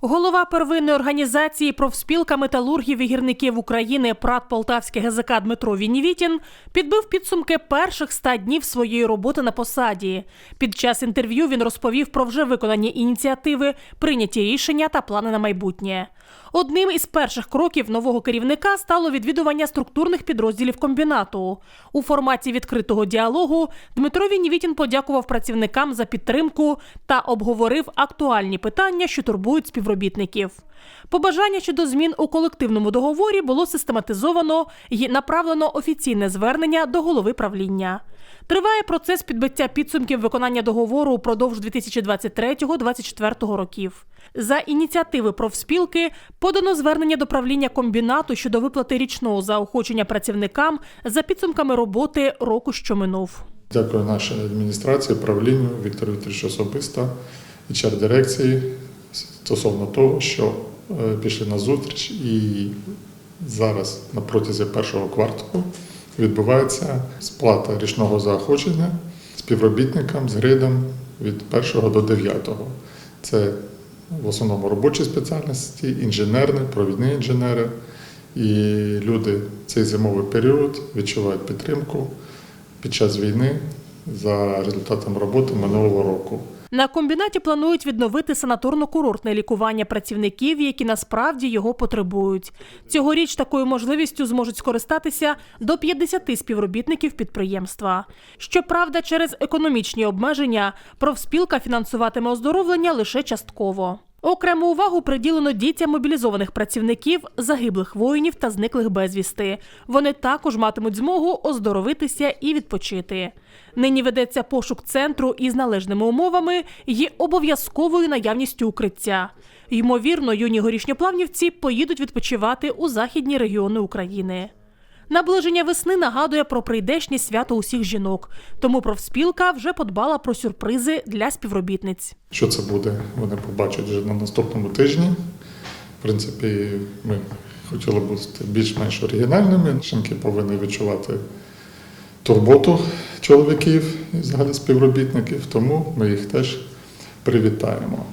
Голова первинної організації профспілка металургів і гірників України ПРАТ Полтавське ГЗК Дмитро Вінівітін підбив підсумки перших ста днів своєї роботи на посаді. Під час інтерв'ю він розповів про вже виконані ініціативи, прийняті рішення та плани на майбутнє. Одним із перших кроків нового керівника стало відвідування структурних підрозділів комбінату. У форматі відкритого діалогу Дмитро Вінівітін подякував працівникам за підтримку та обговорив актуальні питання, що турбують співробітників. Побажання щодо змін у колективному договорі було систематизовано і направлено офіційне звернення до голови правління. Триває процес підбиття підсумків виконання договору упродовж 2023-2024 років. За ініціативи профспілки подано звернення до правління комбінату щодо виплати річного заохочення працівникам за підсумками роботи року, що минув. Дякую нашій адміністрації, правлінню, Віктору Вікторовичу особисто, hr дирекції стосовно того, що е, пішли на зустріч і зараз на протязі першого кварталу відбувається сплата річного заохочення співробітникам з гридом від 1 до 9. Це в основному робочі спеціальності, інженерні, провідні інженери. І люди цей зимовий період відчувають підтримку під час війни за результатом роботи минулого року. На комбінаті планують відновити санаторно-курортне лікування працівників, які насправді його потребують. Цьогоріч такою можливістю зможуть скористатися до 50 співробітників підприємства. Щоправда, через економічні обмеження профспілка фінансуватиме оздоровлення лише частково. Окрему увагу приділено дітям мобілізованих працівників, загиблих воїнів та зниклих безвісти. Вони також матимуть змогу оздоровитися і відпочити. Нині ведеться пошук центру із належними умовами і обов'язковою наявністю укриття. Ймовірно, юні горішньоплавнівці поїдуть відпочивати у західні регіони України. Наближення весни нагадує про прийдешнє свято усіх жінок, тому профспілка вже подбала про сюрпризи для співробітниць. Що це буде, вони побачать вже на наступному тижні. В принципі, ми хотіли бути більш-менш оригінальними. Жінки повинні відчувати турботу чоловіків і взагалі співробітників, тому ми їх теж привітаємо.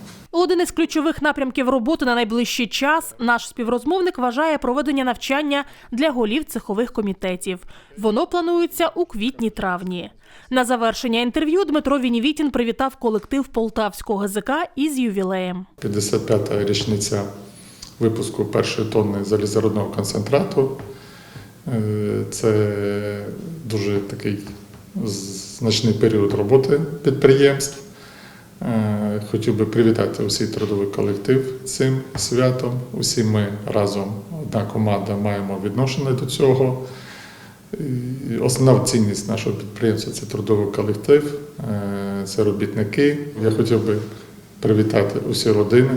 Один із ключових напрямків роботи на найближчий час наш співрозмовник вважає проведення навчання для голів цехових комітетів. Воно планується у квітні-травні. На завершення інтерв'ю Дмитро Вінівітін привітав колектив Полтавського ГЗК із ювілеєм. 55-та річниця випуску першої тонни залізорудного концентрату. Е, Це дуже такий значний період роботи підприємств. Хотів би привітати усій трудовий колектив цим святом. Усі ми разом, одна команда, маємо відношення до цього. Основна цінність нашого підприємства це трудовий колектив, е, це робітники. Я хотів би привітати усі родини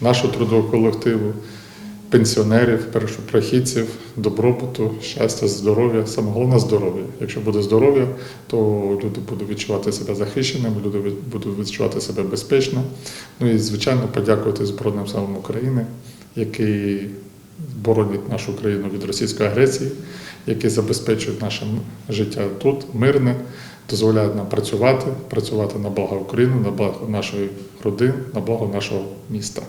нашого трудового колективу, пенсіонерів, першопрохідців, добробуту, щастя, здоров'я. Саме головне здоров'я. Якщо буде здоров'я, то люди будуть відчувати себе захищеними, люди будуть відчувати себе безпечно. Ну і звичайно подякувати Збройним силам України, які боронять нашу країну від російської агресії, які забезпечують наше життя тут, мирне, дозволяють нам працювати, працювати на благо України, на благо нашої родин, на благо нашого міста.